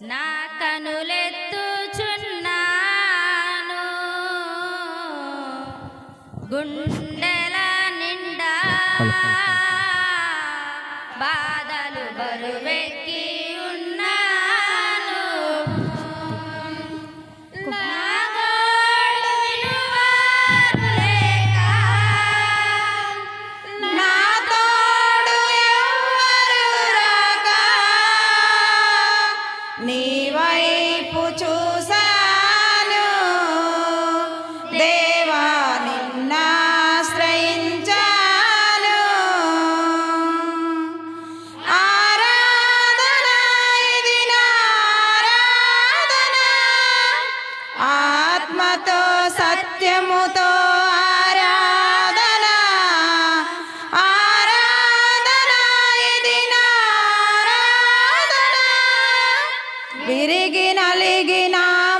నా కనులెత్తుచున్నాను. గుండెల నిండా బాధలు బరువెక్కి సత్యముతో ఆరాధన ఆరాధన ఇది నా ఆరాధన విరిగి నలిగిన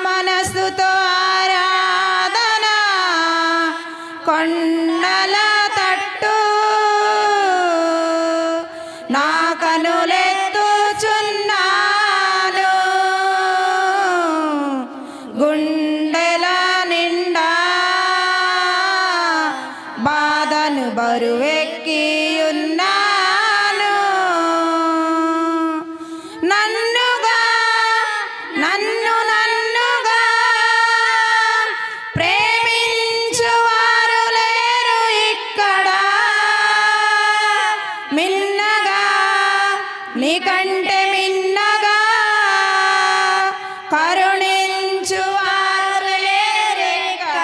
మనసుతో ఆరాధన కొండల నీకంటే మిన్నగా కరుణించు లేరు ఇక్కడ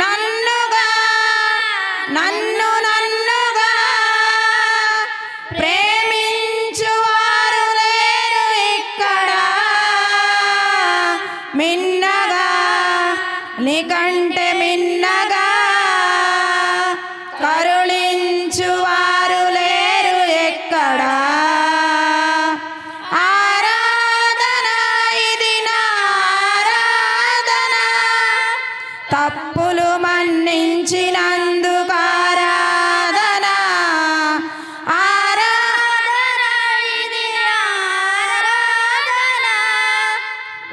నన్నుగా నన్ను నన్నుగా ప్రేమించువారు లేరు ఇక్కడ. మిన్నగా నీకంటే మిన్నగా కరుణించు తప్పులు మన్నించినందుకు ఆరాధన.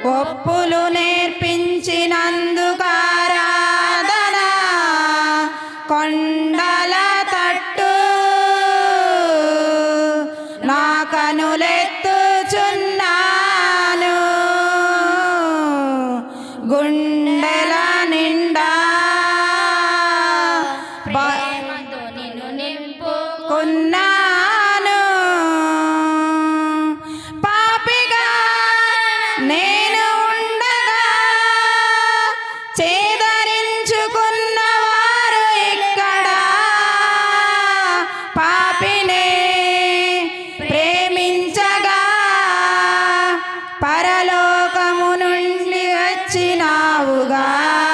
ఒప్పులు నేర్పించినందుకు ఆరాధన. కొండల తట్టు నా కనులే lugar.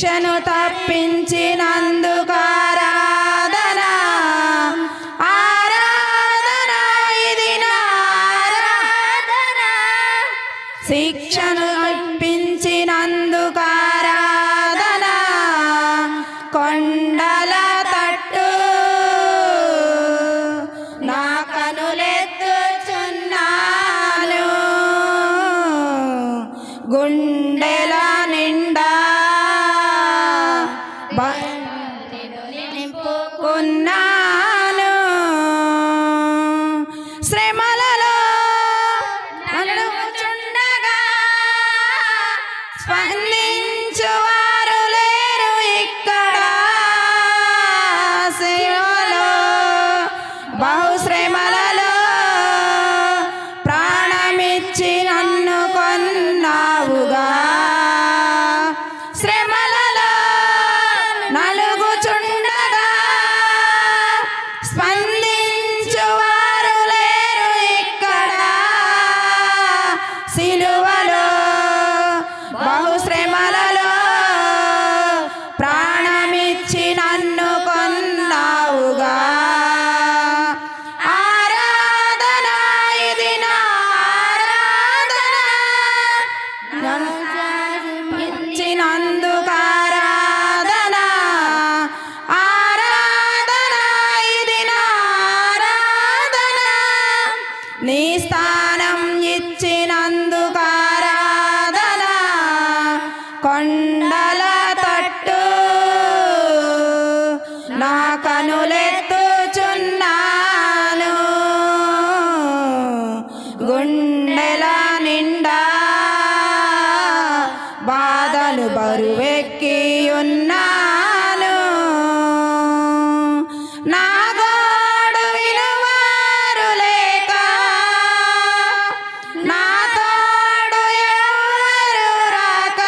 శిక్షను తప్పించినందుకు ఆరాధన ఆరాధన ఇది నా శిక్షను কন্যা సిలువలో బహుశ్రమలలో ప్రాణమిచ్చి నన్ను కొన్నావుగా. ఆరాధన ఇది నా ఆరాధన నా కనులెత్తుచున్నాను. గుండెల నిండా బాధలు బరువెక్కి ఉన్నాను నా గోడు వినువారు లేక నా తోడు ఎవరు రాక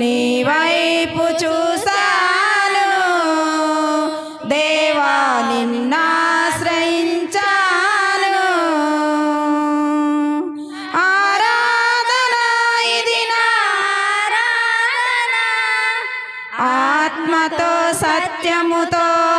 నీ వైపు చూ ఆరాధన ఆత్మతో సత్యముతో ఆరాధన